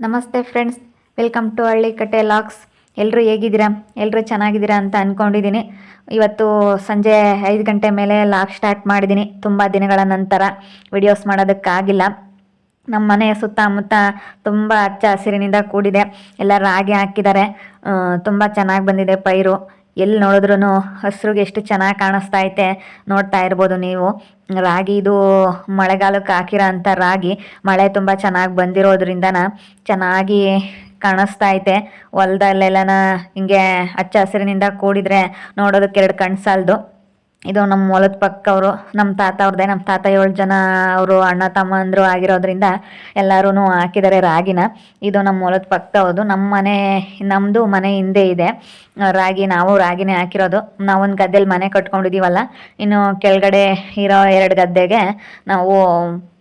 ನಮಸ್ತೆ friends welcome to ಹಳ್ಳಿ ಕಟ್ಟೆ ಲಾಕ್ಸ್ ಎಲ್ಲರೂ ಹೇಗಿದ್ದೀರಾ? ಎಲ್ಲರೂ ಚೆನ್ನಾಗಿದ್ದೀರಾ ಅಂತ ಅಂದ್ಕೊಂಡಿದ್ದೀನಿ ಇವತ್ತು ಸಂಜೆ ಐದು ಗಂಟೆ ಮೇಲೆ ಲಾಕ್ ಸ್ಟಾರ್ಟ್ ಮಾಡಿದ್ದೀನಿ. ತುಂಬ ದಿನಗಳ ನಂತರ ವಿಡಿಯೋಸ್ ಮಾಡೋದಕ್ಕಾಗಿಲ್ಲ. ನಮ್ಮ ಮನೆಯ ಸುತ್ತಮುತ್ತ ತುಂಬ ಹಚ್ಚ ಹಸಿರಿನಿಂದ ಕೂಡಿದೆ. ಎಲ್ಲ ರಾಗಿ ಹಾಕಿದ್ದಾರೆ. ತುಂಬ ಚೆನ್ನಾಗಿ ಬಂದಿದೆ ಪೈರು. ಎಲ್ಲಿ ನೋಡಿದ್ರೂ ಹಸ್ರಿಗೆ ಎಷ್ಟು ಚೆನ್ನಾಗಿ ಕಾಣಿಸ್ತಾ ಐತೆ ನೋಡ್ತಾ ಇರ್ಬೋದು ನೀವು. ರಾಗಿ ಇದು ಮಳೆಗಾಲಕ್ಕೆ ಹಾಕಿರೋ ಅಂಥ ರಾಗಿ ಮಳೆ ತುಂಬ ಚೆನ್ನಾಗಿ ಬಂದಿರೋದ್ರಿಂದನ ಚೆನ್ನಾಗಿ ಕಾಣಿಸ್ತಾ ಐತೆ ಹೊಲ್ದಲ್ಲೆಲ್ಲನ ಹಿಂಗೆ ಹಚ್ಚ ಹಸಿರಿನಿಂದ ಕೂಡಿದರೆ ನೋಡೋದಕ್ಕೆ ಎರಡು ಕಣ್ಣು ಸಾಲದು. ಇದು ನಮ್ಮ ಹೊಲದ ಪಕ್ಕ ಅವರು ನಮ್ಮ ತಾತ ಅವ್ರದ್ದೆ ನಮ್ಮ ತಾತ ಏಳು ಜನ ಅವರು ಅಣ್ಣ ತಮ್ಮಂದರು ಆಗಿರೋದ್ರಿಂದ ಎಲ್ಲರೂ ಹಾಕಿದ್ದಾರೆ ರಾಗಿನ. ಇದು ನಮ್ಮ ಹೊಲದ ಪಕ್ಕದವ್ರದ್ದು ನಮ್ಮ ಮನೆ ನಮ್ಮದು ಮನೆ ಹಿಂದೆ ಇದೆ. ರಾಗಿ, ನಾವು ರಾಗಿನೇ ಹಾಕಿರೋದು. ನಾವೊಂದು ಗದ್ದೆಲಿ ಮನೆ ಕಟ್ಕೊಂಡಿದ್ದೀವಲ್ಲ ಇನ್ನು ಕೆಳಗಡೆ ಇರೋ ಎರಡು ಗದ್ದೆಗೆ ನಾವು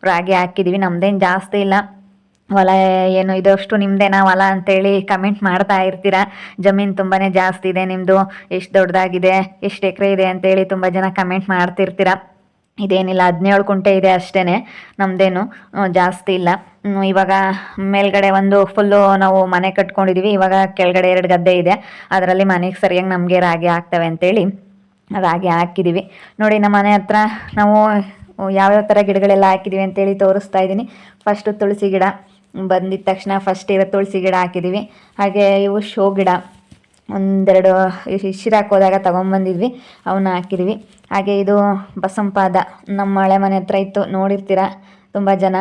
ರಾಗಿ ಹಾಕಿದ್ದೀವಿ ನಮ್ಮದೇನು ಜಾಸ್ತಿ ಇಲ್ಲ. ಹೊಲ ಏನು ಇದಷ್ಟು ನಿಮ್ದೇನಾ ಹೊಲ ಅಂತೇಳಿ ಕಮೆಂಟ್ ಮಾಡ್ತಾ ಇರ್ತೀರಾ? ಜಮೀನು ತುಂಬಾ ಜಾಸ್ತಿ ಇದೆ ನಿಮ್ಮದು ಎಷ್ಟು ದೊಡ್ಡದಾಗಿದೆ, ಎಷ್ಟು ಎಕರೆ ಇದೆ ಅಂತೇಳಿ ತುಂಬ ಜನ ಕಮೆಂಟ್ ಮಾಡ್ತಿರ್ತೀರ? ಇದೇನಿಲ್ಲ, ಹದಿನೇಳು ಕುಂಟೆ ಇದೆ ಅಷ್ಟೇ ನಮ್ಮದೇನು ಜಾಸ್ತಿ ಇಲ್ಲ. ಇವಾಗ ಮೇಲ್ಗಡೆ ಒಂದು ಫುಲ್ಲು ನಾವು ಮನೆ ಕಟ್ಕೊಂಡಿದ್ದೀವಿ ಇವಾಗ ಕೆಳಗಡೆ ಎರಡು ಗದ್ದೆ ಇದೆ. ಅದರಲ್ಲಿ ಮನೆಗೆ ಸರಿಯಾಗಿ ನಮಗೆ ರಾಗಿ ಹಾಕ್ತವೆ ಅಂತೇಳಿ ರಾಗಿ ಹಾಕಿದ್ದೀವಿ ನೋಡಿ, ನಮ್ಮ ಮನೆ ಹತ್ರ ನಾವು ಯಾವ್ಯಾವ ಥರ ಗಿಡಗಳೆಲ್ಲ ಹಾಕಿದ್ದೀವಿ ಅಂತೇಳಿ ತೋರಿಸ್ತಾ ಇದ್ದೀನಿ. ಫಸ್ಟು ತುಳಸಿ ಗಿಡ ಬಂದಿದ ತಕ್ಷಣ ಫಸ್ಟ್ ಇರೋ ತುಳಸಿ ಗಿಡ ಹಾಕಿದ್ದೀವಿ ಹಾಗೆ ಇವು ಶೋ ಗಿಡ. ಒಂದೆರಡು ಶಿರಾಕ್ ಹೋದಾಗ ತೊಗೊಂಬಂದಿದ್ವಿ. ಅವನ್ನ ಹಾಕಿದ್ವಿ. ಹಾಗೆ ಇದು ಬಸಂಪಾದ. ನಮ್ಮ ಹಳೆ ಮನೆ ಹತ್ರ ಇತ್ತು. ನೋಡಿರ್ತೀರ? ತುಂಬ ಜನ.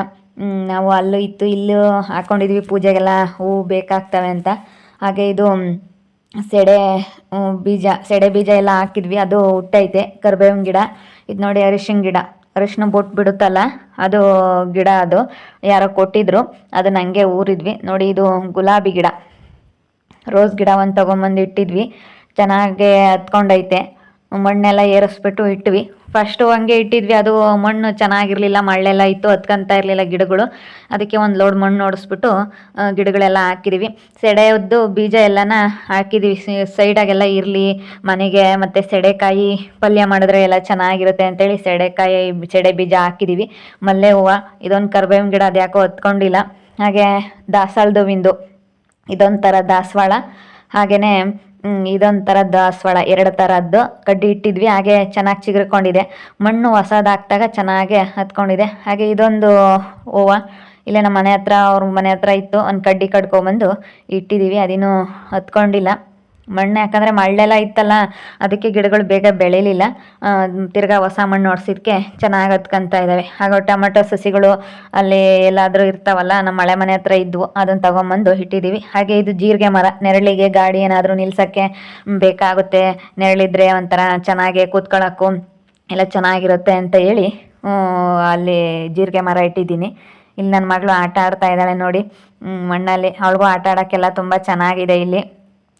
ನಾವು ಅಲ್ಲೂ ಇತ್ತು. ಇಲ್ಲೂ ಹಾಕ್ಕೊಂಡಿದ್ವಿ ಪೂಜೆಗೆಲ್ಲ ಹೂವು ಬೇಕಾಗ್ತವೆ ಅಂತ. ಹಾಗೆ ಇದು, ಸೆಡೆ ಬೀಜ. ಸೆಡೆ ಬೀಜ ಎಲ್ಲ ಹಾಕಿದ್ವಿ. ಅದು ಹುಟ್ಟೈತೆ. ಕರ್ಬೇವಿನ ಗಿಡ. ಇದು ನೋಡಿ ಅರಿಶಿನ ಗಿಡ. ಅರಿಶಿನ ಬೊಟ್ಟು ಬಿಡುತ್ತಲ್ಲ, ಅದು ಗಿಡ ಅದು, ಯಾರೋ ಕೊಟ್ಟಿದ್ರು, ಅದನ್ನ ಹಂಗೆ ಊರಿದ್ವಿ. ನೋಡಿ, ಇದು ಗುಲಾಬಿ ಗಿಡ. ರೋಸ್ ಗಿಡ ಒಂದು ತೊಗೊಂಬಂದು ಇಟ್ಟಿದ್ವಿ. ಚೆನ್ನಾಗೆ ಹತ್ಕೊಂಡೈತೆ. ಮಣ್ಣೆಲ್ಲ ಏರಿಸ್ಬಿಟ್ಟು ಇಟ್ವಿ. ಫಸ್ಟು ಹಂಗೆ ಇಟ್ಟಿದ್ವಿ. ಅದು ಮಣ್ಣು ಚೆನ್ನಾಗಿರಲಿಲ್ಲ. ಮಳ್ಳೆಲ್ಲ ಇತ್ತು, ಹತ್ಕೊಂತ ಇರಲಿಲ್ಲ ಗಿಡಗಳು. ಅದಕ್ಕೆ ಒಂದು ಲೋಡ್ ಮಣ್ಣು ಓಡಿಸ್ಬಿಟ್ಟು ಗಿಡಗಳೆಲ್ಲ ಹಾಕಿದ್ವಿ. ಸೆಡೆಯದ್ದು ಬೀಜ ಎಲ್ಲನ ಹಾಕಿದ್ವಿ. ಸೈಡಾಗೆಲ್ಲ ಇರಲಿ, ಮನೆಗೆ ಮತ್ತು ಸೆಡೆಕಾಯಿ ಪಲ್ಯ ಮಾಡಿದ್ರೆ ಎಲ್ಲ ಚೆನ್ನಾಗಿರುತ್ತೆ ಅಂತೇಳಿ ಸೆಡೆಕಾಯಿ, ಸೆಡೆ ಬೀಜ ಹಾಕಿದ್ದೀವಿ ಮಲ್ಲೆ ಹೂವು, ಇದೊಂದು ಕರ್ಬೇವಿನ ಗಿಡ ಅದು ಯಾಕೋ ಹತ್ಕೊಂಡಿಲ್ಲ. ಹಾಗೆ ದಾಸಾಳದ ವಿಂದು ಇದೊಂಥರ ದಾಸವಾಳ. ಹಾಗೆಯೇ ಇದೊಂಥರ ದಾಸವಾಳ ಎರಡು ಥರದ್ದು ಕಡ್ಡಿ ಇಟ್ಟಿದ್ವಿ, ಹಾಗೆ ಚೆನ್ನಾಗಿ ಚಿಗುರ್ಕೊಂಡಿದೆ. ಮಣ್ಣು ಹೊಸದಾಕ್ದಾಗ ಚೆನ್ನಾಗೆ ಹತ್ಕೊಂಡಿದೆ. ಹಾಗೆ ಇದೊಂದು ಹೂವು ಇಲ್ಲೇ ನಮ್ಮ ಮನೆ ಹತ್ರ, ಅವ್ರ ಮನೆ ಹತ್ರ ಇತ್ತು, ಒಂದು ಕಡ್ಡಿ ಕಡ್ಕೊಬಂದು ಇಟ್ಟಿದ್ದೀವಿ ಅದಿನ್ನೂ ಹತ್ಕೊಂಡಿಲ್ಲ. ಮಣ್ಣು, ಯಾಕಂದರೆ ಮಳ್ಳೆಲ್ಲ ಇತ್ತಲ್ಲ, ಅದಕ್ಕೆ ಗಿಡಗಳು ಬೇಗ ಬೆಳೀಲಿಲ್ಲ. ತಿರ್ಗಾ ಹೊಸ ಮಣ್ಣು ಹೊಡ್ಸಿದ್ಕೆ ಚೆನ್ನಾಗಿ ಹತ್ಕೊಂತ ಇದ್ದಾವೆ ಹಾಗೂ ಟೊಮೆಟೊ ಸಸಿಗಳು ಅಲ್ಲಿ ಎಲ್ಲಾದರೂ ಇರ್ತಾವಲ್ಲ ನಮ್ಮ ಮಳೆ ಮನೆ ಹತ್ರ ಇದ್ವು ಅದನ್ನು ತೊಗೊಂಬಂದು ಇಟ್ಟಿದ್ದೀವಿ ಹಾಗೆ ಇದು ಜೀರಿಗೆ ಮರ, ನೆರಳಿಗೆ ಗಾಡಿ ಏನಾದರೂ ನಿಲ್ಸೋಕ್ಕೆ ಬೇಕಾಗುತ್ತೆ, ನೆರಳಿದ್ರೆ ಒಂಥರ ಚೆನ್ನಾಗಿ ಕೂತ್ಕೊಳ್ಳೋಕ್ಕೂ ಎಲ್ಲ ಚೆನ್ನಾಗಿರುತ್ತೆ ಅಂತ ಹೇಳಿ ಅಲ್ಲಿ ಜೀರಿಗೆ ಮರ ಇಟ್ಟಿದ್ದೀನಿ. ಇಲ್ಲಿ ನನ್ನ ಮಗಳು ಆಟ ಆಡ್ತಾ ಇದ್ದಾಳೆ ನೋಡಿ. ಮಣ್ಣಲ್ಲಿ, ಅವಳಿಗೂ ಆಟ ಆಡೋಕ್ಕೆಲ್ಲ ತುಂಬ ಚೆನ್ನಾಗಿದೆ ಇಲ್ಲಿ.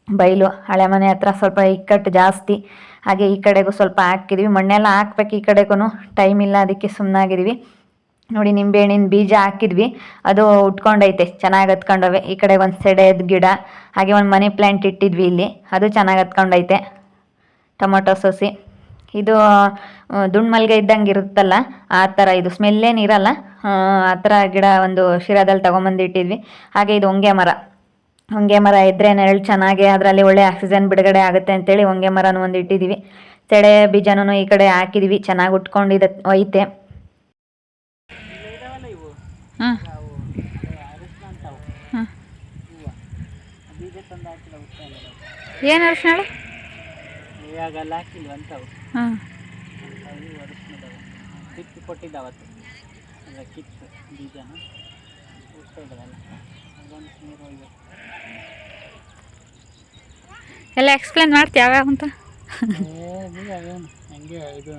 ಬೈಲು, ಹಳೆ ಮನೆ ಹತ್ರ ಸ್ವಲ್ಪ ಇಕ್ಕಟ್ಟು ಜಾಸ್ತಿ. ಹಾಗೆ ಈ ಕಡೆಗೂ ಸ್ವಲ್ಪ ಹಾಕಿದ್ವಿ. ಮಣ್ಣೆಲ್ಲ ಹಾಕ್ಬೇಕು ಈ ಕಡೆಗೂ ಟೈಮ್ ಇಲ್ಲ, ಅದಕ್ಕೆ ಸುಮ್ಮನಾಗಿದ್ವಿ ನೋಡಿ ನಿಂಬೆಹಣ್ಣಿನ ಬೀಜ ಹಾಕಿದ್ವಿ. ಅದು ಉಟ್ಕೊಂಡೈತೆ, ಚೆನ್ನಾಗಿ ಹತ್ಕೊಂಡವೆ. ಈ ಕಡೆ ಒಂದು ಸೆಡೆದ ಗಿಡ, ಹಾಗೆ ಒಂದು ಮನಿ ಪ್ಲ್ಯಾಂಟ್ ಇಟ್ಟಿದ್ವಿ ಇಲ್ಲಿ. ಅದು ಚೆನ್ನಾಗಿ ಹತ್ಕೊಂಡೈತೆ. ಟೊಮೊಟೊ ಸಸಿ. ಇದು ದುಂಡು ಮಲ್ಗೆ ಇದ್ದಂಗೆ ಇರುತ್ತಲ್ಲ, ಆ ಥರ ಇದು. ಸ್ಮೆಲ್ಲೇನಿರಲ್ಲ ಆ ಥರ ಗಿಡ ಒಂದು ಶಿರಾದಲ್ಲಿ ತೊಗೊಂಬಂದು ಇಟ್ಟಿದ್ವಿ. ಹಾಗೆ ಇದು ಹೊಂಗೆ ಮರ. ಹೊಂಗೆ ಮರ ಇದ್ರೆ ನೆರಳು ಚೆನ್ನಾಗಿ, ಅದರಲ್ಲಿ ಒಳ್ಳೆ ಆಕ್ಸಿಜನ್ ಬಿಡುಗಡೆ ಆಗುತ್ತೆ ಅಂತೇಳಿ ಹೊಂಗೆ ಮರನೂ ಒಂದು ಇಟ್ಟಿದ್ದೀವಿ ಸೆಡೆ ಬೀಜನೂ ಈ ಕಡೆ ಹಾಕಿದೀವಿ, ಚೆನ್ನಾಗಿ ಉಟ್ಕೊಂಡಿದೆ ಐತೆ ಏನು ಅರಿಶಿನ ಕಿತ್ತು ಎಲ್ಲ ಎಕ್ಸ್ಪ್ಲೇನ್ ಮಾಡ್ತೀಯ ಯಾವ್ಯಾವ ಅಂತ? ಹಂಗೆ ಇದು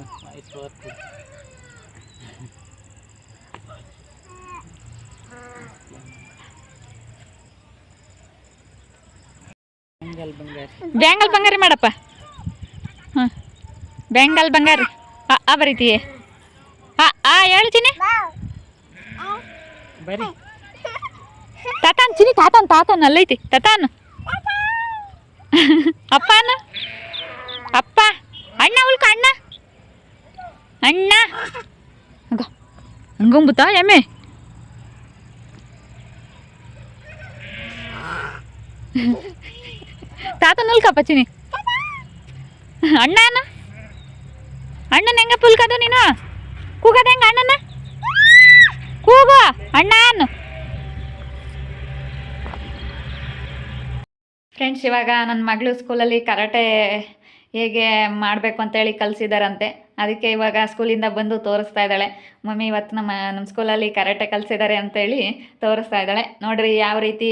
ಬ್ಯಾಂಗಲ್ ಬಂಗಾರಿ ಮಾಡಪ್ಪ. ಹಾಂ ಬ್ಯಾಂಗಲ್ ಬಂಗಾರಿ. ಆ ಆ ಬರೀತೀಯ. ಆ ಆ ಹೇಳ್ತೀನಿ. ಬರೀ. ತಾತಾನ್ ತಾತನ್ ತಾತನ್ ತಾತಾನ್ ಅಲ್ಲೈತಿ. ತಾತಾನ್. ಅಪ್ಪ ಅನ್ನ ಅಪ್ಪ, ಅಣ್ಣ ಉಲ್ಕ ಅಣ್ಣ? ಅಣ್ಣ. ಹಂಗ ಹಂಗೊಂಬುತ್ತಾ, ಎಮ್ಮೆ? ತಾತ ನುಲ್ಕಪ್ಪ ಚಿನಿ ಅಣ್ಣನ? ಅಣ್ಣನ ಹೆಂಗ ಪುಲ್ಕದು ನೀನು? ಕೂಗದ ಹೆಂಗ ಅಣ್ಣನ? ಕೂಗು ಅಣ್ಣ ಫ್ರೆಂಡ್ಸ್ ಇವಾಗ ನನ್ನ ಮಗಳು ಸ್ಕೂಲಲ್ಲಿ ಕರಾಟೆ ಹೇಗೆ ಮಾಡಬೇಕು ಅಂತೇಳಿ ಕಲಿಸಿದಾರಂತೆ. ಅದಕ್ಕೆ ಇವಾಗ ಸ್ಕೂಲಿಂದ ಬಂದು ತೋರಿಸ್ತಾ ಇದ್ದಾಳೆ. ಮಮ್ಮಿ ಇವತ್ತು ನಮ್ಮ ನಮ್ಮ ಸ್ಕೂಲಲ್ಲಿ ಕರಾಟೆ ಕಲಿಸಿದ್ದಾರೆ ಅಂತೇಳಿ ತೋರಿಸ್ತಾ ಇದ್ದಾಳೆ. ನೋಡ್ರಿ ಯಾವ ರೀತಿ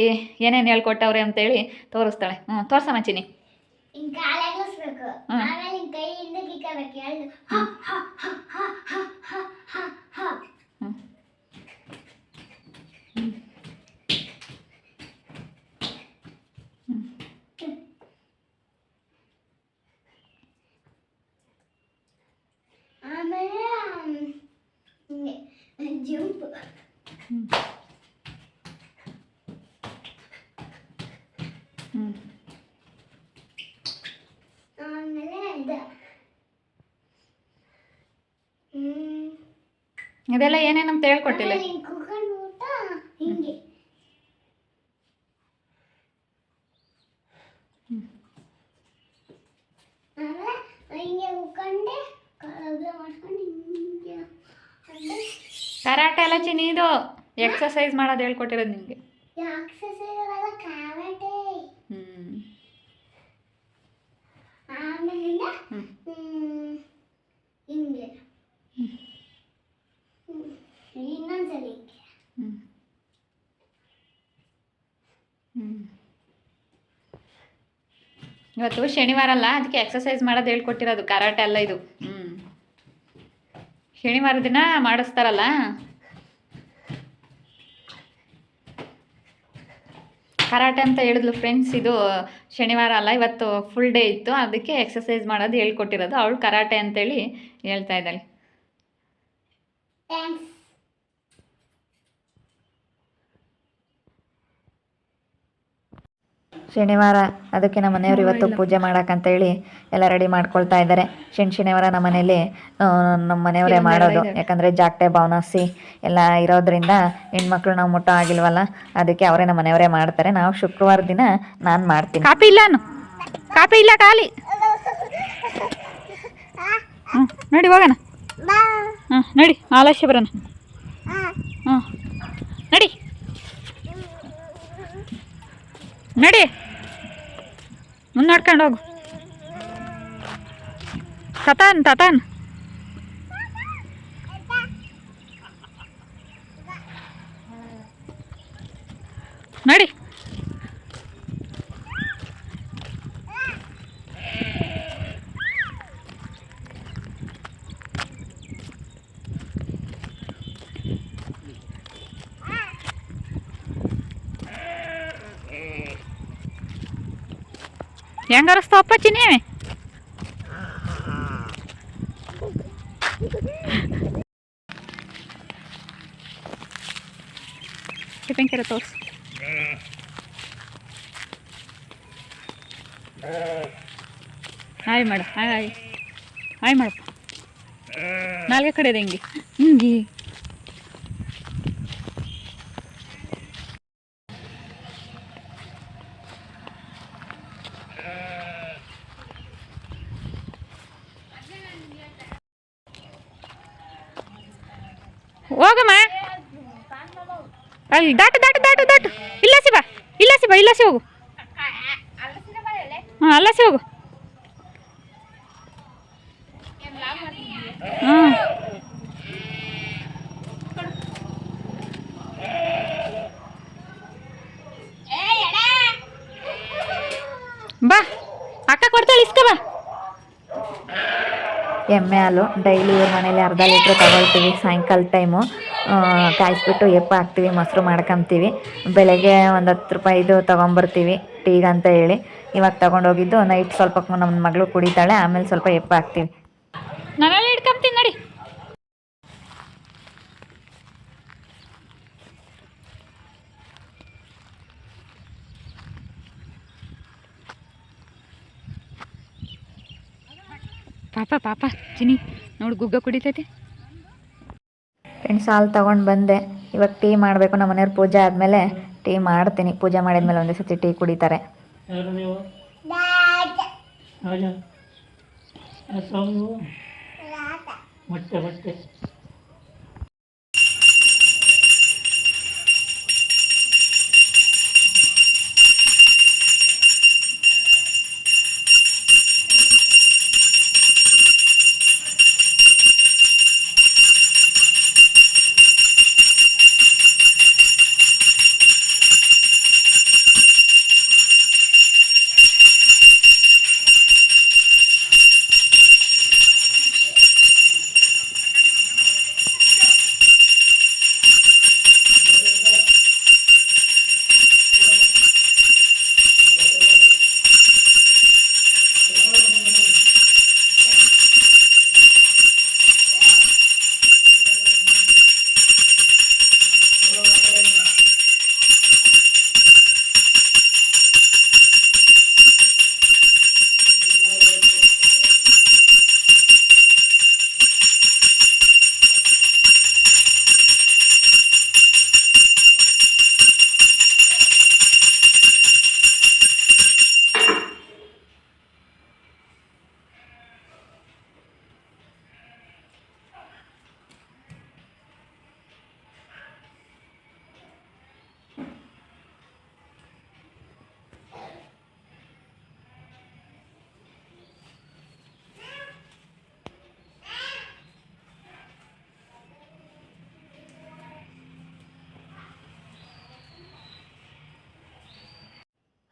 ಏನೇನು ಹೇಳ್ಕೊಟ್ಟವ್ರೆ ಅಂತೇಳಿ ತೋರಿಸ್ತಾಳೆ. ಹ್ಞೂ ತೋರಿಸ ಚಿನಿ ಹಿಂಗ್ ಆಮೇಲೆ ಜಂಪ್ ಆಮೇಲೆ ಇದೆಲ್ಲ ಏನೇನಂತ ಹೇಳ್ಕೊಟ್ಟಿಲ್ಲ. ಎಕ್ಸಸೈಸ್ ಮಾಡೋದು ಹೇಳ್ಕೊಟ್ಟಿರೋದು ನಿಮಗೆ. ಇವತ್ತು ಶನಿವಾರ ಅಲ್ಲ ಅದಕ್ಕೆ ಎಕ್ಸಸೈಸ್ ಮಾಡೋದು ಹೇಳ್ಕೊಟ್ಟಿರೋದು ಕರಾಟೆ ಎಲ್ಲ ಇದು. ಹ್ಞೂ ಶನಿವಾರ ದಿನ ಮಾಡಿಸ್ತಾರಲ್ಲ? ಕರಾಟೆ ಅಂತ ಹೇಳಿದ್ಲು ಫ್ರೆಂಡ್ಸ್ ಇದು ಶನಿವಾರ ಅಲ್ಲ, ಇವತ್ತು ಫುಲ್ ಡೇ ಇತ್ತು. ಅದಕ್ಕೆ ಎಕ್ಸಸೈಸ್ ಮಾಡೋದು ಹೇಳ್ಕೊಟ್ಟಿರೋದು. ಅವಳು ಕರಾಟೆ ಅಂತೇಳಿ ಹೇಳ್ತಾ ಇದ್ದಾಳೆ. ಶನಿವಾರ ಅದಕ್ಕೆ ನಮ್ಮ ಮನೆಯವರು ಇವತ್ತು ಪೂಜೆ ಮಾಡಕ್ಕಂತೇಳಿ ಎಲ್ಲ ರೆಡಿ ಮಾಡ್ಕೊಳ್ತಾ ಇದ್ದಾರೆ. ಶನಿ ಶನಿವಾರ ನಮ್ಮ ಮನೇಲಿ ನಮ್ಮ ಮನೆಯವರೇ ಮಾಡೋದು. ಯಾಕಂದರೆ ಜಾಕ್ಟೆ ಬಾವನಾಸಿ ಎಲ್ಲ ಇರೋದ್ರಿಂದ ಹೆಣ್ಮಕ್ಳು ನಾವು ಮುಟ್ಟ ಆಗಿಲ್ವಲ್ಲ ಅದಕ್ಕೆ ಅವರೇ ನಮ್ಮ ಮನೆಯವರೇ ಮಾಡ್ತಾರೆ. ನಾವು ಶುಕ್ರವಾರ ದಿನ ನಾನು ಮಾಡ್ತೀನಿ. ಕಾಪಿ ಇಲ್ಲ ಕಾಪಿ ಇಲ್ಲ ಖಾಲಿ. ಹ್ಞೂ ಹೋಗಣ ಹೋಗೋಣ. ಹಾಂ ನೋಡಿ ಆಲಸ್ಯ ಬರೋಣ. ಹಾಂ ನಡಿ. ನಡಿ. ಮುಂದೆ ನಡ್ಕೊಂಡು ಹೋಗು. ತತಾನ್ ತತಾನ್ ನಡಿ. ಹೆಂಗ ಅರಸ್ತಾವಪ್ಪ ಚಿನ್ನಿ ಟಿಫಿನ್ ಕೆರೆ ತೋರ್ಸು ಹಾಯ್ ಮಾಡ ಹಾಯ್ ಹಾಯ್ ಮಾಡಪ್ಪ ನಾಲ್ಗೆ ಕಡೆ ಇದೆ ಹಿಂಗೆ ಹಿಂಗೆ ಹೋಗಮ್ಮ. ಅಲ್ಲಿ ದಾಟು ದಾಟು ದಾಟು ದಾಟು. ಇಲ್ಲ ಸಿಬಾ ಇಲ್ಲ ಸಿಬಾ ಇಲ್ಲ ಸಿ ಹೋಗು. ಹಾಂ ಅಲ್ಲ ಸಿ ಹೋಗು. ಎಮ್ಮೆ ಹಾಲು ಡೈಲಿ ಇವ್ರ ಮನೇಲಿ ಅರ್ಧ ಲೀಟ್ರ್ ತಗೊಳ್ತೀವಿ ಸಾಯಂಕಾಲ ಟೈಮು. ಕಾಯಿಸ್ಬಿಟ್ಟು ಎಪ್ಪ ಹಾಕ್ತೀವಿ, ಮೊಸರು ಮಾಡ್ಕೊತೀವಿ. ಬೆಳಗ್ಗೆ ಒಂದು ಹತ್ತು ರೂಪಾಯಿದು ತೊಗೊಂಬರ್ತೀವಿ ಟೀಗಂತ ಹೇಳಿ. ಇವಾಗ ತೊಗೊಂಡೋಗಿದ್ದು ನೈಟ್ ಸ್ವಲ್ಪ ನಮ್ಮ ಮಗಳು ಕುಡಿತಾಳೆ, ಆಮೇಲೆ ಸ್ವಲ್ಪ ಎಪ್ಪ ಹಾಕ್ತೀವಿ. ಪಾಪ ಪಾಪ ಚಿನಿ ನೋಡು ಗುಗ್ಗ ಕುಡಿತೈತೆ. ಫ್ರೆಂಡ್ಸ್ ಹಾಲು ತೊಗೊಂಡು ಬಂದೆ. ಇವಾಗ ಟೀ ಮಾಡಬೇಕು ನಮ್ಮ ಮನೆಯವ್ರ ಪೂಜೆ ಆದಮೇಲೆ ಟೀ ಮಾಡ್ತೀನಿ. ಪೂಜೆ ಮಾಡಿದ್ಮೇಲೆ ಒಂದೇ ಸತಿ ಟೀ ಕುಡಿತಾರೆ. ಯಾರು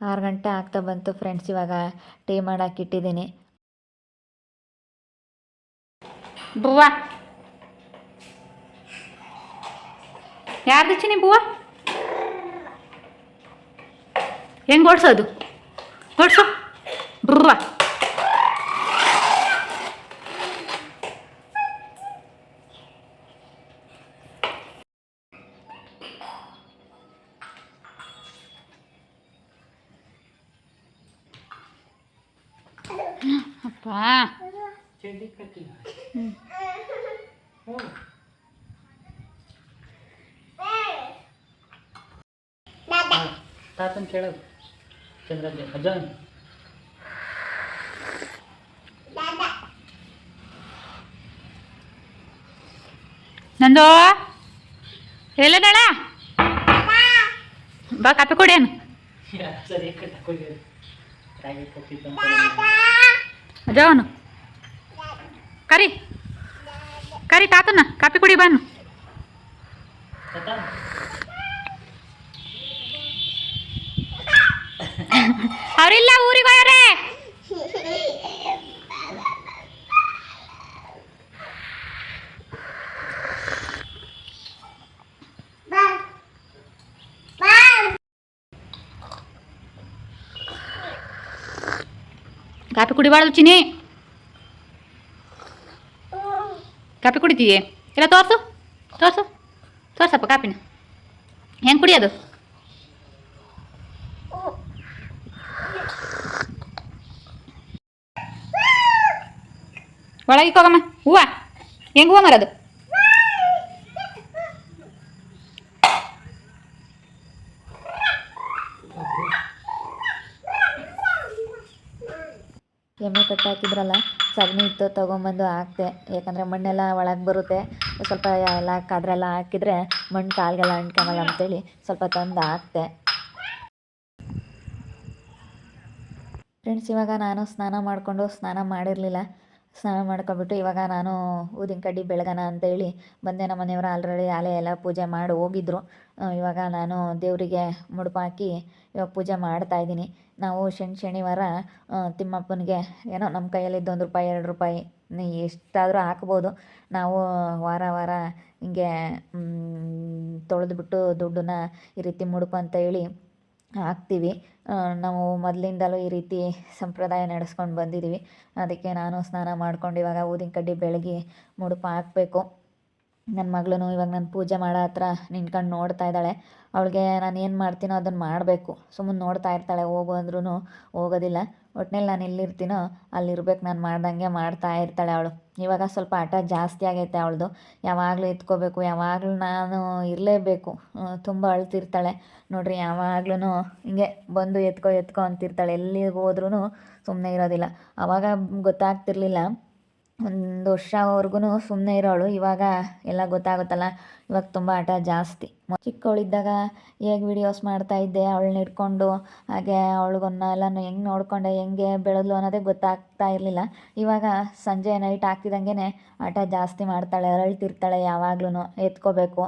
ಆರು ಗಂಟೆ ಆಗ್ತಾ ಬಂತು ಫ್ರೆಂಡ್ಸ್ ಇವಾಗ ಟೀ ಮಾಡಕ್ಕೆ ಇಟ್ಟಿದ್ದೀನಿ. ಯಾರ್ದು ಚಿನಿ ಬುವ್ವ? ಹೆಂಗೆ ಓಡಿಸೋದು? ಓಡಿಸು. ತಾತನ ಕೇಳೋದು ಚಂದ್ರಜ್ಜ ಅಜ್ಜನ್ ನಂದು ಎಲ್ಲದಳ ಬಾ ಕಾಪಿ ಕೊಡೇನು ಸರಿ ಕಟ್ಟಕ್ಕೆ ಹೋಗ್ಯಾರ ರಾಗಿ ಕಟ್ಟಿದ್ದು ಅಜವನು ಕರಿ ಕರಿ ತಾತನ ಕಾಪಿ ಕುಡಿ ಬನ್ನು ಅವರಿಲ್ಲ ಊರಿಗೆ ಹೋಗ್ಯಾರೆ ಕಾಫಿ ಕುಡಿಬಾರ್ದು ಚಿನಿ ಕುಡಿ ಕುಡಿತೀಯೇ? ಇಲ್ಲ, ತೋರ್ಸು. ತೋರ್ಸು. ತೋರ್ಸಪ್ಪ ಕಾಫಿನ. ಹೆಂಗೆ ಕುಡಿಯೋದು? ಒಳಗೆ ಹೋಗಮ್ಮ. ಹೂವ. ಹೆಂಗೆ ಹೂವ ಮರದು? ಎಮ್ಮೆ ಕಟ್ಟಿ ಹಾಕಿದ್ರಲ್ಲ, ಸಗಣಿ ಇತ್ತು, ತೊಗೊಂಬಂದು ಹಾಕ್ದೆ. ಯಾಕಂದರೆ ಮಣ್ಣೆಲ್ಲ ಒಳಗೆ ಬರುತ್ತೆ. ಸ್ವಲ್ಪ ಎಲ್ಲ ಕದ್ರೆಲ್ಲ ಹಾಕಿದರೆ ಮಣ್ಣು ಕಾಲ್ಗೆಲ್ಲ ಅಂಟ್ಕೊಳಲ್ಲ ಅಂತೇಳಿ ಸ್ವಲ್ಪ ತಂದು ಹಾಕ್ತೆ ಫ್ರೆಂಡ್ಸ್ ಇವಾಗ ನಾನು ಸ್ನಾನ ಮಾಡಿಕೊಂಡು ಸ್ನಾನ ಮಾಡಿರಲಿಲ್ಲ. ಸ್ನಾನ ಮಾಡ್ಕೊಬಿಟ್ಟು ಇವಾಗ ನಾನು ಊದಿನ ಕಡ್ಡಿ ಬೆಳಗನ ಅಂತೇಳಿ ಬಂದೆ. ನಮ್ಮ ಮನೆಯವರು ಆಲ್ರೆಡಿ ಆಲೆ ಎಲ್ಲ ಪೂಜೆ ಮಾಡಿ ಹೋಗಿದ್ರು. ಇವಾಗ ನಾನು ದೇವರಿಗೆ ಮುಡುಪಾಕಿ ಇವಾಗ ಪೂಜೆ ಮಾಡ್ತಾ ಇದ್ದೀನಿ. ನಾವು ಶನಿ, ಶನಿವಾರ ತಿಮ್ಮಪ್ಪನಿಗೆ ಏನೋ ನಮ್ಮ ಕೈಯಲ್ಲಿದ್ದು ಒಂದು ರೂಪಾಯಿ, ಎರಡು ರೂಪಾಯಿ ಎಷ್ಟಾದರೂ ಹಾಕ್ಬೋದು. ನಾವು ವಾರ ವಾರ ಹಿಂಗೆ ತೊಳೆದ್ಬಿಟ್ಟು ದುಡ್ಡನ್ನ ಈ ರೀತಿ ಮುಡುಪು ಅಂತ ಹೇಳಿ ಹಾಕ್ತೀವಿ ನಾವು ಮೊದಲಿಂದಲೂ ಈ ರೀತಿ ಸಂಪ್ರದಾಯ ನಡೆಸ್ಕೊಂಡು ಬಂದಿದ್ದೀವಿ ಅದಕ್ಕೆ ನಾನು ಸ್ನಾನ ಮಾಡ್ಕೊಂಡು ಇವಾಗ ಊದಿನ ಕಡ್ಡಿ ಬೆಳಗ್ಗೆ ಮುಡುಪು ಹಾಕಬೇಕು. ನನ್ನ ಮಗಳೂ ಇವಾಗ ನಾನು ಪೂಜೆ ಮಾಡೋ ಹತ್ರ ನಿಂತ್ಕೊಂಡು ನೋಡ್ತಾ ಇದ್ದಾಳೆ. ಅವಳಿಗೆ ನಾನು ಏನು ಮಾಡ್ತೀನೋ ಅದನ್ನು ಮಾಡಬೇಕು. ಸುಮ್ಮನೆ ನೋಡ್ತಾ ಇರ್ತಾಳೆ, ಹೋಗು ಅಂದ್ರೂ ಹೋಗೋದಿಲ್ಲ. ಒಟ್ನಲ್ಲಿ ನಾನು ಎಲ್ಲಿರ್ತೀನೋ ಅಲ್ಲಿರ್ಬೇಕು, ನಾನು ಮಾಡ್ದಂಗೆ ಮಾಡ್ತಾ ಇರ್ತಾಳೆ ಅವಳು. ಇವಾಗ ಸ್ವಲ್ಪ ಹಠ ಜಾಸ್ತಿ ಆಗೈತೆ ಅವಳದು. ಯಾವಾಗಲೂ ಎತ್ಕೋಬೇಕು, ಯಾವಾಗಲೂ ನಾನು ಇರಲೇಬೇಕು. ತುಂಬ ಅಳ್ತಿರ್ತಾಳೆ. ನೋಡ್ರಿ ಯಾವಾಗ್ಲೂ ಹಿಂಗೆ ಬಂದು ಎತ್ಕೊ ಎತ್ಕೊ ಅಂತಿರ್ತಾಳೆ. ಎಲ್ಲಿಗೆ ಹೋದ್ರೂ ಸುಮ್ಮನೆ ಇರೋದಿಲ್ಲ. ಆವಾಗ ಗೊತ್ತಾಗ್ತಿರ್ಲಿಲ್ಲ. ಒಂದು ವರ್ಷವರೆಗೂ ಸುಮ್ಮನೆ ಇರೋಳು. ಇವಾಗ ಎಲ್ಲ ಗೊತ್ತಾಗುತ್ತಲ್ಲ. ಇವಾಗ ತುಂಬ ಹಠ ಜಾಸ್ತಿ. ಚಿಕ್ಕವಳಿದ್ದಾಗ ಹೇಗೆ ವಿಡಿಯೋಸ್ ಮಾಡ್ತಾ ಇದ್ದೆ, ಅವಳನ್ನ ಹಿಡ್ಕೊಂಡು, ಹಾಗೆ ಅವಳಿಗನ್ನ ಎಲ್ಲ ಹೆಂಗೆ ನೋಡಿಕೊಂಡೆ, ಹೆಂಗೆ ಬೆಳೆದ್ಲು ಅನ್ನೋದೇ ಗೊತ್ತಾಗ್ತಾ ಇರಲಿಲ್ಲ. ಇವಾಗ ಸಂಜೆ ನೈಟ್ ಆಗ್ತಿದ್ದಂಗೆ ಆಟ ಜಾಸ್ತಿ ಮಾಡ್ತಾಳೆ, ಅರಳ್ತಿರ್ತಾಳೆ ಯಾವಾಗ್ಲೂ ಎತ್ಕೋಬೇಕು.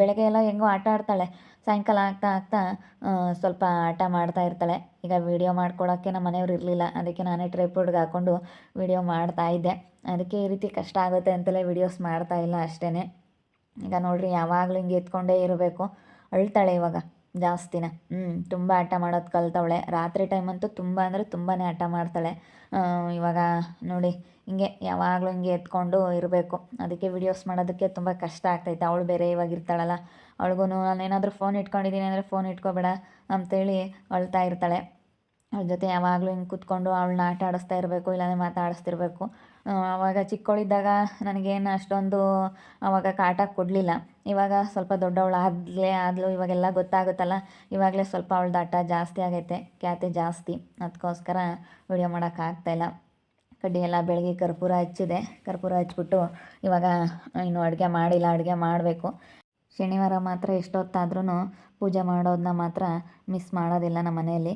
ಬೆಳಗ್ಗೆ ಎಲ್ಲ ಹೆಂಗೋ ಆಟ ಆಡ್ತಾಳೆ. ಸಾಯಂಕಾಲ ಆಗ್ತಾ ಆಗ್ತಾ ಸ್ವಲ್ಪ ಆಟ ಮಾಡ್ತಾ ಇರ್ತಾಳೆ. ಈಗ ವಿಡಿಯೋ ಮಾಡ್ಕೊಳಕ್ಕೆ ನಮ್ಮ ಮನೆಯವ್ರು ಇರಲಿಲ್ಲ, ಅದಕ್ಕೆ ನಾನೇ ಟ್ರೈಪೋರ್ಡ್ಗೆ ಹಾಕ್ಕೊಂಡು ವೀಡಿಯೋ ಮಾಡ್ತಾ ಇದ್ದೆ. ಅದಕ್ಕೆ ಈ ರೀತಿ ಕಷ್ಟ ಆಗುತ್ತೆ ಅಂತಲೇ ವಿಡಿಯೋಸ್ ಮಾಡ್ತಾ ಇಲ್ಲ ಅಷ್ಟೇ ಈಗ ನೋಡ್ರಿ, ಯಾವಾಗಲೂ ಹಿಂಗೆ ಎತ್ಕೊಂಡೇ ಇರಬೇಕು. ಅಳ್ತಾಳೆ ಇವಾಗ, ಜಾಸ್ತಿನ. ಹ್ಞೂ ತುಂಬ ಆಟ ಮಾಡೋದು ಕಲ್ತವಳೆ. ರಾತ್ರಿ ಟೈಮ್ ಅಂತೂ ತುಂಬ ಅಂದರೆ ತುಂಬಾ ಆಟ ಮಾಡ್ತಾಳೆ. ಇವಾಗ ನೋಡಿ, ಹಿಂಗೆ ಯಾವಾಗಲೂ ಹಿಂಗೆ ಎತ್ಕೊಂಡು ಇರಬೇಕು. ಅದಕ್ಕೆ ವಿಡಿಯೋಸ್ ಮಾಡೋದಕ್ಕೆ ತುಂಬ ಕಷ್ಟ ಆಗ್ತೈತೆ. ಅವಳು ಬೇರೆ ಇವಾಗ ಇರ್ತಾಳಲ್ಲ. ಅವಳಿಗೂ ನಾನು ಏನಾದರೂ ಫೋನ್ ಇಟ್ಕೊಂಡಿದ್ದೀನಿ ಅಂದರೆ ಫೋನ್ ಇಟ್ಕೋಬೇಡ ಅಂತೇಳಿ ಅಳ್ತಾ ಇರ್ತಾಳೆ. ಅವಳ ಜೊತೆ ಯಾವಾಗಲೂ ಹಿಂಗೆ ಕೂತ್ಕೊಂಡು ಅವಳನ್ನ ಆಟ ಆಡಿಸ್ತಾ ಇರಬೇಕು, ಇಲ್ಲಾಂದರೆ ಮಾತಾಡಿಸ್ತಿರ್ಬೇಕು. ಆವಾಗ ಚಿಕ್ಕವಳಿದ್ದಾಗ ನನಗೇನು ಅಷ್ಟೊಂದು ಆವಾಗ ಕಾಟ ಕೊಡಲಿಲ್ಲ. ಇವಾಗ ಸ್ವಲ್ಪ ದೊಡ್ಡವಳು ಆದಲೇ ಆದಳು ಇವಾಗೆಲ್ಲ ಗೊತ್ತಾಗುತ್ತಲ್ಲ, ಇವಾಗಲೇ ಸ್ವಲ್ಪ ಅವಳ ದಾಟ ಜಾಸ್ತಿ ಆಗೈತೆ, ಖ್ಯಾತಿ ಜಾಸ್ತಿ. ಅದಕ್ಕೋಸ್ಕರ ವಿಡಿಯೋ ಮಾಡೋಕ್ಕಾಗ್ತಾಯಿಲ್ಲ ಕಡ್ಡಿ ಎಲ್ಲ ಬೆಳಗ್ಗೆ ಕರ್ಪೂರ ಹಚ್ಚಿದೆ. ಕರ್ಪೂರ ಹಚ್ಬಿಟ್ಟು ಇವಾಗ ಇನ್ನು ಅಡುಗೆ ಮಾಡಿಲ್ಲ, ಅಡುಗೆ ಮಾಡಬೇಕು. ಶನಿವಾರ ಮಾತ್ರ ಎಷ್ಟೊತ್ತಾದ್ರೂ ಪೂಜೆ ಮಾಡೋದನ್ನ ಮಾತ್ರ ಮಿಸ್ ಮಾಡೋದಿಲ್ಲ ನಮ್ಮ ಮನೆಯಲ್ಲಿ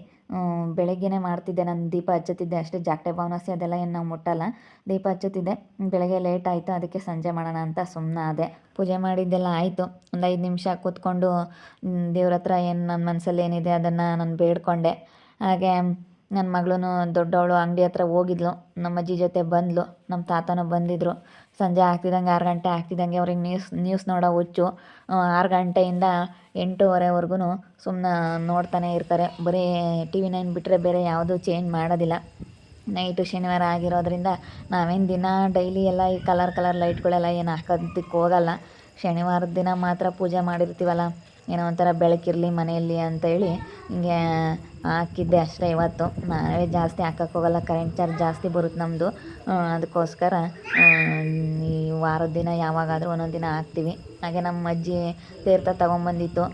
ಬೆಳಗ್ಗೆನೇ ಮಾಡ್ತಿದ್ದೆ. ನಾನು ದೀಪ ಹಚ್ಚುತ್ತಿದ್ದೆ ಅಷ್ಟೇ. ಜಾಕ್ಟೆ, ಭಾವನಸಿ ಅದೆಲ್ಲ ಏನು ನಾವು ಮುಟ್ಟಲ್ಲ. ದೀಪ ಹಚ್ಚುತ್ತಿದ್ದೆ. ಬೆಳಗ್ಗೆ ಲೇಟ್ ಆಯಿತು. ಅದಕ್ಕೆ ಸಂಜೆ ಮಾಡೋಣ ಅಂತ ಸುಮ್ಮನಾದೆ ಪೂಜೆ ಮಾಡಿದ್ದೆಲ್ಲ ಆಯಿತು. ಒಂದು ಐದು ನಿಮಿಷ ಕೂತ್ಕೊಂಡು ದೇವ್ರ ಹತ್ರ ಏನು ನನ್ನ ಮನಸ್ಸಲ್ಲಿ ಏನಿದೆ ಅದನ್ನು ನಾನು ಬೇಡ್ಕೊಂಡೆ. ಹಾಗೆ ನನ್ನ ಮಗಳೂ ದೊಡ್ಡವಳು ಅಂಗಡಿ ಹತ್ರ ಹೋಗಿದ್ಲು. ನಮ್ಮ ಅಜ್ಜಿ ಜೊತೆ ಬಂದಳು ನಮ್ಮ ತಾತನೂ ಬಂದಿದ್ದರು ಸಂಜೆ ಆಗ್ತಿದ್ದಂಗೆ ಆರು ಗಂಟೆ ಆಗ್ತಿದ್ದಂಗೆ ಅವ್ರಿಗೆ ನ್ಯೂಸ್ ನ್ಯೂಸ್ ನೋಡೋ ಹುಚ್ಚು. ಆರು ಗಂಟೆಯಿಂದ ಎಂಟೂವರೆವರೆಗೂ ಸುಮ್ಮನೆ ನೋಡ್ತಾನೆ ಇರ್ತಾರೆ. ಬರೀ ಟಿ ವಿ ನೈನ್ ಬಿಟ್ಟರೆ ಬೇರೆ ಯಾವುದೂ ಚೇಂಜ್ ಮಾಡೋದಿಲ್ಲ. ನೈಟು ಶನಿವಾರ ಆಗಿರೋದ್ರಿಂದ ನಾವೇನು ದಿನ ಡೈಲಿ ಎಲ್ಲ ಈ ಕಲರ್ ಕಲರ್ ಲೈಟ್ಗಳೆಲ್ಲ ಏನು ಹಾಕೋದಕ್ಕೆ ಹೋಗಲ್ಲ. ಶನಿವಾರದ ದಿನ ಮಾತ್ರ ಪೂಜೆ ಮಾಡಿರ್ತೀವಲ್ಲ. ಏನೋ ಒಂಥರ ಬೆಳಕಿರಲಿ, ಮನೆಯಲ್ಲಿ ಅಂತೇಳಿ ಹಿಂಗೆ ಹಾಕಿದ್ದೆ ಅಷ್ಟೇ ಇವತ್ತು. ನಾವೇ ಜಾಸ್ತಿ ಹಾಕಕ್ಕೆ ಹೋಗಲ್ಲ ಕರೆಂಟ್ ಚಾರ್ಜ್ ಜಾಸ್ತಿ ಬರುತ್ತೆ ನಮ್ಮದು ಅದಕ್ಕೋಸ್ಕರ ಈ ವಾರದ ದಿನ ಯಾವಾಗಾದರೂ ಒಂದೊಂದು ದಿನ ಹಾಕ್ತೀವಿ. ಹಾಗೆ ನಮ್ಮ ಅಜ್ಜಿ ತೀರ್ಥ ತೊಗೊಂಬಂದಿತ್ತು.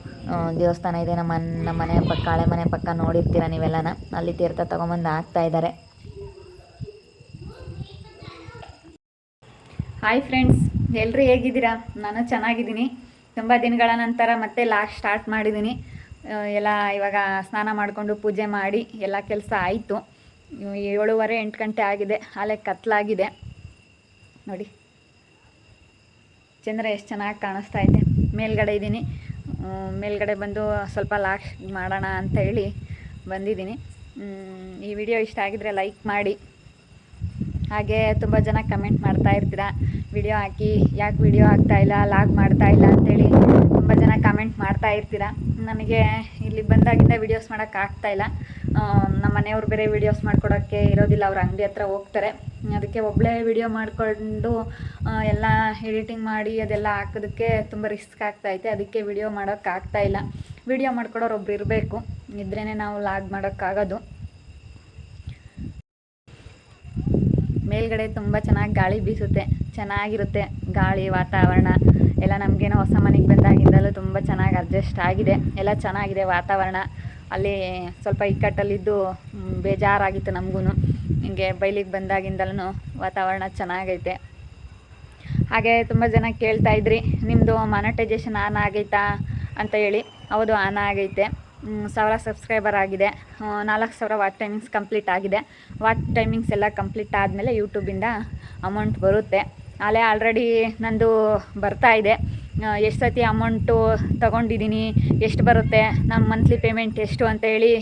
ದೇವಸ್ಥಾನ ಇದೆ, ನಮ್ಮ ನಮ್ಮ ಮನೆ ಪಕ್ಕ ಹಳೆ ಮನೆ ಪಕ್ಕ ನೋಡಿರ್ತೀರ ನೀವೆಲ್ಲನ? ಅಲ್ಲಿ ತೀರ್ಥ ತೊಗೊಂಬಂದು ಹಾಕ್ತಾ ಇದ್ದಾರೆ. ಹಾಯ್ ಫ್ರೆಂಡ್ಸ್ ಎಲ್ಲರೂ ಹೇಗಿದ್ದೀರಾ? ನಾನು ಚೆನ್ನಾಗಿದ್ದೀನಿ. ತುಂಬ ದಿನಗಳ ನಂತರ ಮತ್ತೆ ಲಾಸ್ಟ್ ಸ್ಟಾರ್ಟ್ ಮಾಡಿದ್ದೀನಿ. ಎಲ್ಲ ಇವಾಗ ಸ್ನಾನ ಮಾಡಿಕೊಂಡು ಪೂಜೆ ಮಾಡಿ ಎಲ್ಲ ಕೆಲಸ ಆಯಿತು. ಏಳುವರೆ ಎಂಟು ಗಂಟೆ ಆಗಿದೆ. ಹಾಲೆ ಕತ್ಲಾಗಿದೆ. ನೋಡಿ. ಚಂದ್ರ ಎಷ್ಟು ಚೆನ್ನಾಗಿ ಕಾಣಿಸ್ತಾ ಇದೆ. ಮೇಲ್ಗಡೆ ಇದ್ದೀನಿ. ಮೇಲ್ಗಡೆ ಬಂದು ಸ್ವಲ್ಪ ಲಾಶ್ ಮಾಡೋಣ ಅಂತ ಹೇಳಿ ಬಂದಿದ್ದೀನಿ. ಈ ವಿಡಿಯೋ ಇಷ್ಟ ಆಗಿದ್ರೆ ಲೈಕ್ ಮಾಡಿ. ಹಾಗೆ ತುಂಬ ಜನ ಕಮೆಂಟ್ ಮಾಡ್ತಾ ಇರ್ತೀರ. ವಿಡಿಯೋ ಹಾಕಿ ಯಾಕೆ ವಿಡಿಯೋ ಆಗ್ತಾಯಿಲ್ಲ ಲಾಗ್ ಮಾಡ್ತಾ ಇಲ್ಲ ಅಂತೇಳಿ ತುಂಬ ಜನ ಕಮೆಂಟ್ ಮಾಡ್ತಾ ಇರ್ತೀರಾ. ನನಗೆ ಇಲ್ಲಿ ಬಂದಾಗಿಂದ ವಿಡಿಯೋಸ್ ಆಗ್ತಾ ಇಲ್ಲ. ನಮ್ಮ ಮನೆಯವ್ರು ಬೇರೆ ವಿಡಿಯೋಸ್ ಮಾಡ್ಕೊಡೋಕ್ಕೆ ಇರೋದಿಲ್ಲ, ಅವ್ರ ಅಂಗಡಿ ಹತ್ರ ಹೋಗ್ತಾರೆ. ಅದಕ್ಕೆ ಒಬ್ಬಳೇ ವಿಡಿಯೋ ಮಾಡಿಕೊಂಡು ಎಲ್ಲ ಎಡಿಟಿಂಗ್ ಮಾಡಿ ಅದೆಲ್ಲ ಹಾಕೋದಕ್ಕೆ ತುಂಬ ರಿಸ್ಕ್ ಆಗ್ತಾಯಿದೆ ಅದಕ್ಕೆ ವಿಡಿಯೋ ಆಗ್ತಾ ಇಲ್ಲ. ವಿಡಿಯೋ ಮಾಡ್ಕೊಡೋರು ಒಬ್ರು ಇರಬೇಕು. ಇದ್ರೇ ನಾವು ಲಾಗ್ ಮಾಡೋಕ್ಕಾಗೋದು ಮೇಲ್ಗಡೆ ತುಂಬ ಚೆನ್ನಾಗಿ ಗಾಳಿ ಬೀಸುತ್ತೆ. ಚೆನ್ನಾಗಿರುತ್ತೆ ಗಾಳಿ ವಾತಾವರಣ. ಎಲ್ಲ ನಮಗೇನೋ ಹೊಸ ಮನೆಗೆ ಬಂದಾಗಿಂದಲೂ ತುಂಬ ಚೆನ್ನಾಗಿ ಅಡ್ಜಸ್ಟ್ ಆಗಿದೆ. ಎಲ್ಲ ಚೆನ್ನಾಗಿದೆ ವಾತಾವರಣ. ಅಲ್ಲಿ ಸ್ವಲ್ಪ ಇಕ್ಕಟ್ಟಲ್ಲಿದ್ದು ಬೇಜಾರಾಗಿತ್ತು ನಮಗೂ ಹಿಂಗೆ ಬೈಲಿಗೆ ಬಂದಾಗಿಂದಲೂ ವಾತಾವರಣ ಚೆನ್ನಾಗೈತೆ. ಹಾಗೆ ತುಂಬ ಜನ ಕೇಳ್ತಾ ಇದ್ರಿ ನಿಮ್ಮದು ಮಾನಿಟೈಸೇಷನ್ ಆನ್ ಆಗೈತಾ ಅಂತ ಹೇಳಿ. ಹೌದು ಆನ್ ಆಗೈತೆ. ಸಾವಿರ ಸಬ್ಸ್ಕ್ರೈಬರ್ ಆಗಿದೆ. ನಾಲ್ಕು ಸಾವಿರ ವಾಟ್ ಟೈಮಿಂಗ್ಸ್ ಕಂಪ್ಲೀಟ್ ಆಗಿದೆ. ವಾಟ್ ಟೈಮಿಂಗ್ಸ್ ಎಲ್ಲ ಕಂಪ್ಲೀಟ್ ಆದಮೇಲೆ ಯೂಟ್ಯೂಬಿಂದ ಅಮೌಂಟ್ ಬರುತ್ತೆ. ಅಲ್ಲೇ ಆಲ್ರೆಡಿ ನಂದು ಬರ್ತಾ ಇದೆ. ಎಷ್ಟು ಸತಿ ಅಮೌಂಟು ತಗೊಂಡಿದ್ದೀನಿ ಎಷ್ಟು ಬರುತ್ತೆ ನಮ್ಮ ಮಂತ್ಲಿ ಪೇಮೆಂಟ್ ಎಷ್ಟು ಅಂತ ಹೇಳಿ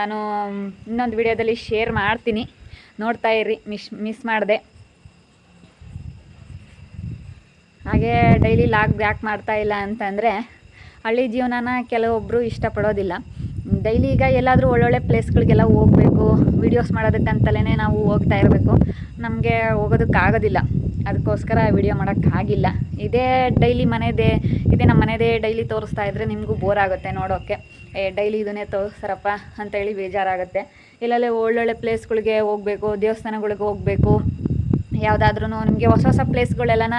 ನಾನು ಇನ್ನೊಂದು ವಿಡಿಯೋದಲ್ಲಿ ಶೇರ್ ಮಾಡ್ತೀನಿ. ನೋಡ್ತಾ ಇರ್ರಿ ಮಿಸ್ ಮಿಸ್ ಮಾಡಿದೆ. ಹಾಗೆ ಡೈಲಿ ಲಾಗ್ ಬ್ಯಾಕ್ ಮಾಡ್ತಾ ಇಲ್ಲ ಅಂತಂದರೆ, ಹಳ್ಳಿ ಜೀವನನ ಕೆಲವೊಬ್ಬರು ಇಷ್ಟಪಡೋದಿಲ್ಲ. ಡೈಲಿ ಈಗ ಎಲ್ಲಾದರೂ ಒಳ್ಳೊಳ್ಳೆ ಪ್ಲೇಸ್ಗಳಿಗೆಲ್ಲ ಹೋಗಬೇಕು ವೀಡಿಯೋಸ್ ಮಾಡೋದಕ್ಕಂತಲೇ ನಾವು ಹೋಗ್ತಾ ಇರಬೇಕು. ನಮಗೆ ಹೋಗೋದಕ್ಕಾಗೋದಿಲ್ಲ. ಅದಕ್ಕೋಸ್ಕರ ವಿಡಿಯೋ ಮಾಡೋಕ್ಕಾಗಿಲ್ಲ ಇದೇ ಡೈಲಿ ಮನೆದೇ, ಇದೇ ನಮ್ಮ ಮನೆದೇ ಡೈಲಿ ತೋರಿಸ್ತಾ ಇದ್ದರೆ ನಿಮಗೂ ಬೋರ್ ಆಗುತ್ತೆ ನೋಡೋಕ್ಕೆ ಏ ಡೈಲಿ ಇದನ್ನೇ ತೋರಿಸ್ತಾರಪ್ಪ ಅಂತೇಳಿ ಬೇಜಾರಾಗುತ್ತೆ. ಇಲ್ಲಲ್ಲೇ ಒಳ್ಳೊಳ್ಳೆ ಪ್ಲೇಸ್ಗಳಿಗೆ ಹೋಗಬೇಕು, ದೇವಸ್ಥಾನಗಳಿಗೆ ಹೋಗಬೇಕು. ಯಾವುದಾದ್ರೂ ನಿಮಗೆ ಹೊಸ ಹೊಸ ಪ್ಲೇಸ್ಗಳೆಲ್ಲನ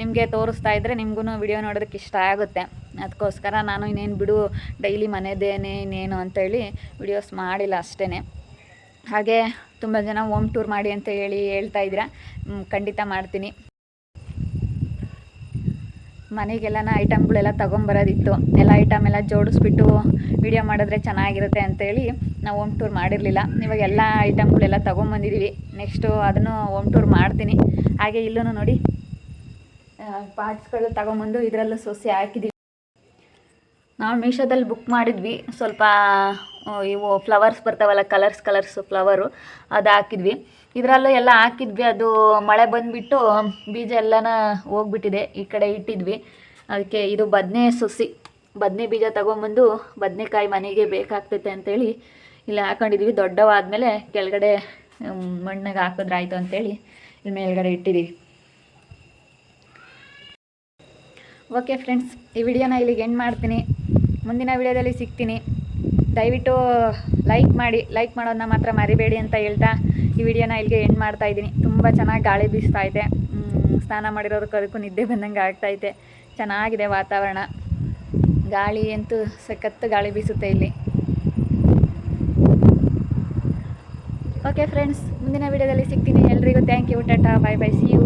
ನಿಮಗೆ ತೋರಿಸ್ತಾ ಇದ್ದರೆ ನಿಮಗೂ ವಿಡಿಯೋ ನೋಡೋದಕ್ಕೆ ಇಷ್ಟ ಆಗುತ್ತೆ. ಅದಕ್ಕೋಸ್ಕರ ನಾನು ಇನ್ನೇನು ಬಿಡು ಡೈಲಿ ಮನೆದೇನೆ ಇನ್ನೇನು ಅಂತೇಳಿ ವಿಡಿಯೋಸ್ ಮಾಡಿಲ್ಲ ಅಷ್ಟೇ ಹಾಗೆ ತುಂಬ ಜನ ಹೋಮ್ ಟೂರ್ ಮಾಡಿ ಅಂತ ಹೇಳಿ ಹೇಳ್ತಾ ಇದ್ದೀರಾ. ಖಂಡಿತ ಮಾಡ್ತೀನಿ. ಮನೆಗೆಲ್ಲನ ಐಟಮ್ಗಳೆಲ್ಲ ತೊಗೊಂಬರೋದಿತ್ತು. ಎಲ್ಲ ಐಟಮ್ ಎಲ್ಲ ಜೋಡಿಸ್ಬಿಟ್ಟು ವಿಡಿಯೋ ಮಾಡಿದ್ರೆ ಚೆನ್ನಾಗಿರುತ್ತೆ ಅಂತೇಳಿ ನಾವು ಹೋಮ್ ಟೂರ್ ಮಾಡಿರಲಿಲ್ಲ. ಇವಾಗ ಎಲ್ಲ ಐಟಮ್ಗಳೆಲ್ಲ ತೊಗೊಂಬಂದಿದ್ದೀವಿ ನೆಕ್ಸ್ಟು ಅದನ್ನು ಹೋಮ್ ಟೂರ್ ಮಾಡ್ತೀನಿ. ಹಾಗೆ ಇಲ್ಲೂ ನೋಡಿ ಪಾರ್ಟ್ಸ್ಗಳು ತೊಗೊಂಬಂದು ಇದರಲ್ಲೂ ಸೊಸೆ ಹಾಕಿದ್ದೀವಿ ನಾವು ಮೀಶೋದಲ್ಲಿ ಬುಕ್ ಮಾಡಿದ್ವಿ. ಸ್ವಲ್ಪ ಇವು ಫ್ಲವರ್ಸ್ ಬರ್ತಾವಲ್ಲ ಕಲರ್ಸ್ ಕಲರ್ಸ್ ಫ್ಲವರು ಅದು ಹಾಕಿದ್ವಿ. ಇದರಲ್ಲೂ ಎಲ್ಲ ಹಾಕಿದ್ವಿ. ಅದು ಮಳೆ ಬಂದುಬಿಟ್ಟು ಬೀಜ ಎಲ್ಲನ ಹೋಗ್ಬಿಟ್ಟಿದೆ. ಈ ಕಡೆ ಇಟ್ಟಿದ್ವಿ. ಅದಕ್ಕೆ ಇದು ಬದನೆ ಸೊಸಿ. ಬದನೆ ಬೀಜ ತೊಗೊಂಬಂದು ಬದನೆಕಾಯಿ ಮನೆಗೆ ಬೇಕಾಗ್ತೈತೆ ಅಂತೇಳಿ ಇಲ್ಲಿ ಹಾಕೊಂಡಿದ್ವಿ. ದೊಡ್ಡವಾದಮೇಲೆ ಕೆಳಗಡೆ ಮಣ್ಣಿಗೆ ಹಾಕಿದ್ರೆ ಆಯಿತು ಅಂತೇಳಿ ಇಲ್ಲಿ ಮೇಲ್ಗಡೆ ಇಟ್ಟಿದ್ವಿ. ಓಕೆ ಫ್ರೆಂಡ್ಸ್ ಈ ವಿಡಿಯೋನ ಇಲ್ಲಿಗೆ ಎಂಡ್ ಮಾಡ್ತೀನಿ. ಮುಂದಿನ ವಿಡಿಯೋದಲ್ಲಿ ಸಿಗ್ತೀನಿ. ದಯವಿಟ್ಟು ಲೈಕ್ ಮಾಡಿ ಲೈಕ್ ಮಾಡೋದನ್ನ ಮಾತ್ರ ಮರಿಬೇಡಿ ಅಂತ ಹೇಳ್ತಾ ಈ ವಿಡಿಯೋನ ಇಲ್ಲಿಗೆ ಎಂಡ್ ಮಾಡ್ತಾ ಇದ್ದೀನಿ. ತುಂಬ ಚೆನ್ನಾಗಿ ಗಾಳಿ ಬೀಸ್ತಾ ಇದೆ. ಸ್ನಾನ ಮಾಡಿರೋದಕ್ಕೆ ಅದಕ್ಕೂ ನಿದ್ದೆ ಬಂದಂಗೆ ಆಗ್ತೈತೆ ಚೆನ್ನಾಗಿದೆ ವಾತಾವರಣ. ಗಾಳಿ ಅಂತೂ ಸಖತ್ತು ಗಾಳಿ ಬೀಸುತ್ತೆ ಇಲ್ಲಿ. ಓಕೆ ಫ್ರೆಂಡ್ಸ್ ಮುಂದಿನ ವಿಡಿಯೋದಲ್ಲಿ ಸಿಗ್ತೀನಿ. ಎಲ್ರಿಗೂ ಥ್ಯಾಂಕ್ ಯು ಟಾಟಾ ಬಾಯ್ ಬಾಯ್ ಸಿ ಯು